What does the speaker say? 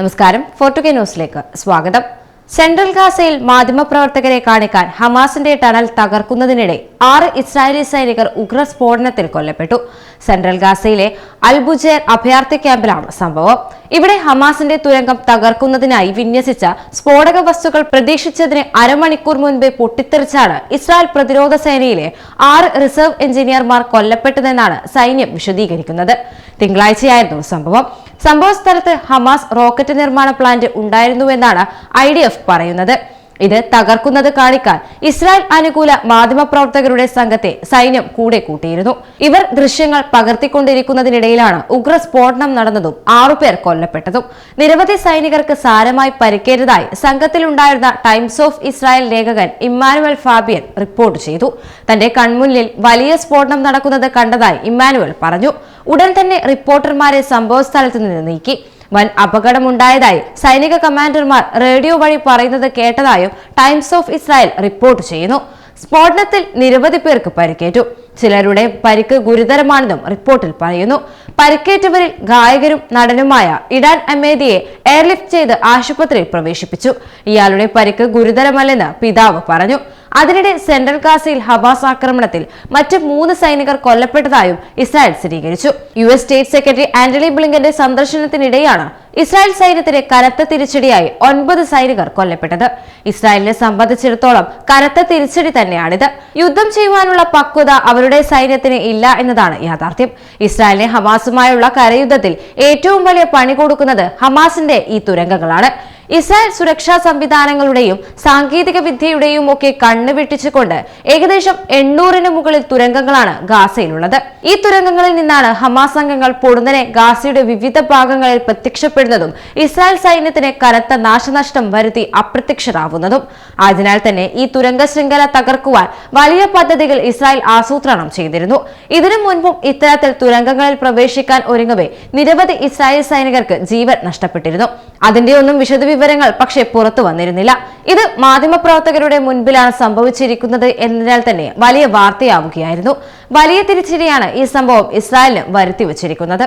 നമസ്കാരം. ഫോർട്ടുകെ ന്യൂസിലേക്ക് സ്വാഗതം. സെൻട്രൽ ഗാസയിൽ മാധ്യമപ്രവർത്തകരെ കാണിക്കാൻ ഹമാസിന്റെ ടണൽ തകർക്കുന്നതിനിടെ ആറ് ഇസ്രായേലി സൈനികർ ഉഗ്ര സ്ഫോടനത്തിൽ കൊല്ലപ്പെട്ടു. സെൻട്രൽ ഗാസയിലെ അൽബുജേർ അഭയാർത്ഥി ക്യാമ്പിലാണ് സംഭവം. ഇവിടെ ഹമാസിന്റെ തുരങ്കം തകർക്കുന്നതിനായി വിന്യസിച്ച സ്ഫോടക വസ്തുക്കൾ പ്രതീക്ഷിച്ചതിന് അരമണിക്കൂർ മുൻപേ പൊട്ടിത്തെറിച്ചാണ് ഇസ്രായേൽ പ്രതിരോധ സേനയിലെ ആറ് റിസർവ് എഞ്ചിനീയർമാർ കൊല്ലപ്പെട്ടതെന്നാണ് സൈന്യം വിശദീകരിക്കുന്നത്. തിങ്കളാഴ്ചയായിരുന്നു സംഭവം. സംഭവ സ്ഥലത്ത് ഹമാസ് റോക്കറ്റ് നിർമ്മാണ പ്ലാന്റ് ഉണ്ടായിരുന്നുവെന്നാണ് ഐ ഡി എഫ് പറയുന്നത്. ഇത് തകർക്കുന്നത് കാണിക്കാൻ ഇസ്രായേൽ അനുകൂല മാധ്യമപ്രവർത്തകരുടെ സംഘത്തെ സൈന്യം കൂടെ കൂട്ടിയിരുന്നു. ഇവർ ദൃശ്യങ്ങൾ പകർത്തിക്കൊണ്ടിരിക്കുന്നതിനിടയിലാണ് ഉഗ്ര സ്ഫോടനം നടന്നതും ആറുപേർ കൊല്ലപ്പെട്ടതും. നിരവധി സൈനികർക്ക് സാരമായി പരിക്കേറ്റതായി സംഘത്തിലുണ്ടായിരുന്ന ടൈംസ് ഓഫ് ഇസ്രായേൽ ലേഖകൻ ഇമ്മാനുവൽ ഫാബിയൻ റിപ്പോർട്ട് ചെയ്തു. തന്റെ കൺമുന്നിൽ വലിയ സ്ഫോടനം നടക്കുന്നത് കണ്ടതായി ഇമ്മാനുവൽ പറഞ്ഞു. ഉടൻ തന്നെ റിപ്പോർട്ടർമാരെ സംഭവ സ്ഥലത്ത് നിന്ന് നീക്കി. വൻ അപകടമുണ്ടായതായി സൈനിക കമാൻഡർമാർ റേഡിയോ വഴി പറയുന്നത് കേട്ടതായും ടൈംസ് ഓഫ് ഇസ്രായേൽ റിപ്പോർട്ട് ചെയ്യുന്നു. സ്ഫോടനത്തിൽ നിരവധി പേർക്ക് പരിക്കേറ്റു. ചിലരുടെ പരിക്ക് ഗുരുതരമാണെന്നും റിപ്പോർട്ടിൽ പറയുന്നു. പരിക്കേറ്റവരിൽ ഗായകരും നടനുമായ ഇഡാൻ അമേദിയെ എയർലിഫ്റ്റ് ചെയ്ത് ആശുപത്രിയിൽ പ്രവേശിപ്പിച്ചു. ഇയാളുടെ പരിക്ക് ഗുരുതരമല്ലെന്ന് പിതാവ് പറഞ്ഞു. അതിനിടെ സെൻട്രൽ ഗാസയിൽ ഹമാസ് ആക്രമണത്തിൽ മറ്റ് മൂന്ന് സൈനികർ കൊല്ലപ്പെട്ടതായും ഇസ്രായേൽ സ്ഥിരീകരിച്ചു. U S state secretary Antony ബ്ലിങ്കന്റെ സന്ദർശനത്തിനിടെയാണ് ഇസ്രായേൽ സൈന്യത്തിന് കനത്ത തിരിച്ചടിയായി ഒൻപത് സൈനികർ കൊല്ലപ്പെട്ടത്. ഇസ്രായേലിനെ സംബന്ധിച്ചിടത്തോളം കനത്ത തിരിച്ചടി തന്നെയാണിത്. യുദ്ധം ചെയ്യുവാനുള്ള പക്വത അവരുടെ സൈന്യത്തിന് ഇല്ല എന്നതാണ് യാഥാർത്ഥ്യം. ഇസ്രായേലിനെ ഹമാസുമായുള്ള കരയുദ്ധത്തിൽ ഏറ്റവും വലിയ പണി കൊടുക്കുന്നത് ഹമാസിന്റെ ഈ തുരങ്കങ്ങളാണ്. ഇസ്രായേൽ സുരക്ഷാ സംവിധാനങ്ങളുടെയും സാങ്കേതിക വിദ്യയുടെയും ഒക്കെ കണ്ണ് വെട്ടിച്ചുകൊണ്ട് ഏകദേശം എണ്ണൂറിന് മുകളിൽ തുരങ്കങ്ങളാണ് ഗാസയിലുള്ളത്. ഈ തുരങ്കങ്ങളിൽ നിന്നാണ് ഹമാസ് അംഗങ്ങൾ പൊടുന്നനെ ഗാസയുടെ വിവിധ ഭാഗങ്ങളിൽ പ്രത്യക്ഷപ്പെടുന്നതും ഇസ്രായേൽ സൈന്യത്തിന് കനത്ത നാശനഷ്ടം വരുത്തി അപ്രത്യക്ഷരാവുന്നതും. അതിനാൽ തന്നെ ഈ തുരങ്ക ശൃംഖല തകർക്കുവാൻ വലിയ പദ്ധതികൾ ഇസ്രായേൽ ആസൂത്രണം ചെയ്തിരുന്നു. ഇതിനു മുൻപും ഇത്തരത്തിൽ തുരങ്കങ്ങളിൽ പ്രവേശിക്കാൻ ഒരുങ്ങവേ നിരവധി ഇസ്രായേൽ സൈനികർക്ക് ജീവൻ നഷ്ടപ്പെട്ടിരുന്നു. അതിന്റെ ഒന്നും വിശദവിവരങ്ങൾ പക്ഷേ പുറത്തു വന്നിരുന്നില്ല. ഇത് മാധ്യമപ്രവർത്തകരുടെ മുൻപിലാണ് സംഭവിച്ചിരിക്കുന്നത് എന്നതിനാൽ തന്നെ വലിയ വാർത്തയാവുകയായിരുന്നു. വലിയ തിരിച്ചടിയാണ് ഈ സംഭവം ഇസ്രായേലിന് വരുത്തി വച്ചിരിക്കുന്നത്